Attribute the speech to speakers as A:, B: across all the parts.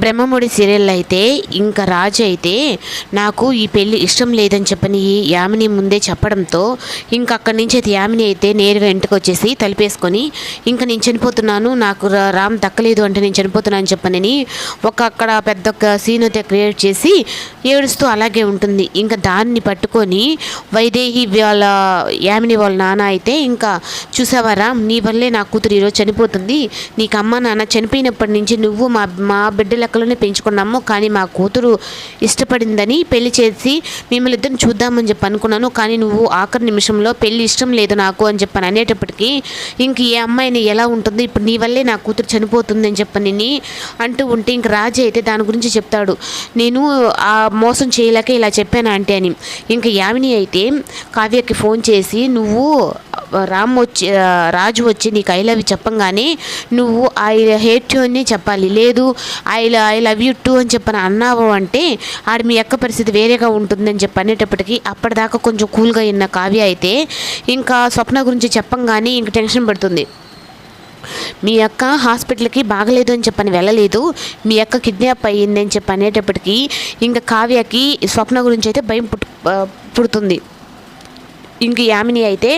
A: Brahmamudi serial అయితే ఇంకా రాజు అయితే నాకు ఈ పెళ్ళి ఇష్టం లేదని చెప్పని యామిని ముందే చెప్పడంతో ఇంకా అక్కడి నుంచి అయితే యామిని అయితే నేరుగా ఇంటికి వచ్చేసి తలిపేసుకొని ఇంకా నేను చనిపోతున్నాను నాకు రామ్ దక్కలేదు అంటే నేను చనిపోతున్నాను చెప్పనని ఒక అక్కడ పెద్ద సీన్ అయితే క్రియేట్ చేసి ఏడుస్తూ అలాగే ఉంటుంది. ఇంకా దాన్ని పట్టుకొని వైదేహి వాళ్ళ యామిని వాళ్ళ నాన్న అయితే ఇంకా చూసావా రామ్ నీ వల్లే నా కూతురు ఈరోజు చనిపోతుంది. నీకు అమ్మ నాన్న చనిపోయినప్పటి నుంచి నువ్వు మా మా బిడ్డలు లెక్కలోనే పెంచుకున్నాము. కానీ మా కూతురు ఇష్టపడిందని పెళ్ళి చేసి మిమ్మల్ని ఇద్దరిని చూద్దామని చెప్పి అనుకున్నాను. కానీ నువ్వు ఆఖరి నిమిషంలో పెళ్ళి ఇష్టం లేదు నాకు అని చెప్పని అనేటప్పటికీ ఇంక ఏ అమ్మాయిని ఎలా ఉంటుంది? ఇప్పుడు నీ వల్లే నా కూతురు చనిపోతుంది అని చెప్పని అంటూ ఉంటే ఇంక రాజు అయితే దాని గురించి చెప్తాడు. నేను ఆ మోసం చేయలేక ఇలా చెప్పాను అంటే అని. ఇంక యామిని అయితే కావ్యకి ఫోన్ చేసి నువ్వు రామ్ వచ్చి రాజు వచ్చి నీకు ఐ లవ్ యూ చెప్పంగానే నువ్వు ఐ హేట్ యూ అని చెప్పాలి. లేదు I I love you too అని చెప్పని అన్నావు అంటే ఆడ మీ యొక్క పరిస్థితి వేరేగా ఉంటుందని చెప్పి అనేటప్పటికీ అప్పటిదాకా కొంచెం కూల్గా ఉన్న కావ్య అయితే ఇంకా స్వప్న గురించి చెప్పంగానే ఇంక టెన్షన్ పడుతుంది. మీ అక్క హాస్పిటల్కి బాగలేదు అని చెప్పని వెళ్ళలేదు మీ అక్క కిడ్నాప్ అయ్యింది అని చెప్పి అనేటప్పటికీ ఇంకా కావ్యకి స్వప్న గురించి అయితే భయం పుట్టు పుడుతుంది. ఇంక యామిని అయితే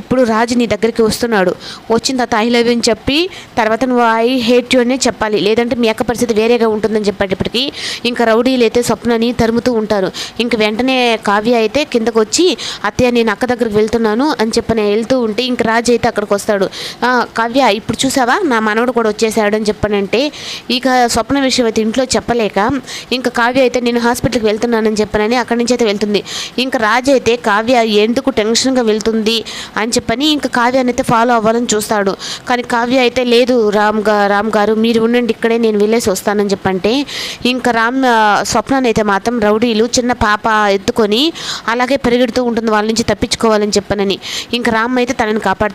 A: ఇప్పుడు రాజు నీ దగ్గరికి వస్తున్నాడు. వచ్చిన తర్వాత ఐ లవ్ అని చెప్పి తర్వాత నువ్వు ఐ హేట్ యూ అనే చెప్పాలి. లేదంటే మీ యొక్క పరిస్థితి వేరేగా ఉంటుందని చెప్పేటప్పటికి ఇంకా రౌడీలు అయితే స్వప్నని తరుముతూ ఉంటారు. ఇంక వెంటనే కావ్య అయితే కిందకు వచ్చి అత్తయ్య నేను అక్క దగ్గరికి వెళ్తున్నాను అని చెప్పని వెళ్తూ ఉంటే ఇంక రాజు అయితే అక్కడికి వస్తాడు. కావ్య ఇప్పుడు చూసావా? నా మనవడు కూడా వచ్చేసాడు అని చెప్పనంటే ఇక స్వప్న విషయం అయితే ఇంట్లో చెప్పలేక ఇంకా కావ్య అయితే నేను హాస్పిటల్కి వెళ్తున్నానని చెప్పనని అక్కడి నుంచి అయితే వెళ్తుంది. ఇంకా రాజు అయితే కావ్య ఎందుకు టెన్ ఫంక్షన్గా వెళ్తుంది అని చెప్పని ఇంకా కావ్యాన్ని అయితే ఫాలో అవ్వాలని చూస్తాడు. కానీ కావ్య అయితే లేదు రామ్గా రామ్ గారు మీరు ఉండండి ఇక్కడే నేను వెళ్ళేసి వస్తానని చెప్పంటే ఇంకా రామ్ స్వప్నానైతే స్వప్నాన్ని అయితే మాత్రం రౌడీలు చిన్న పాప ఎత్తుకొని అలాగే పరిగెడుతూ ఉంటుంది వాళ్ళ నుంచి తప్పించుకోవాలని చెప్పనని. ఇంకా రామ్ అయితే తనని కాపాడుతాడు.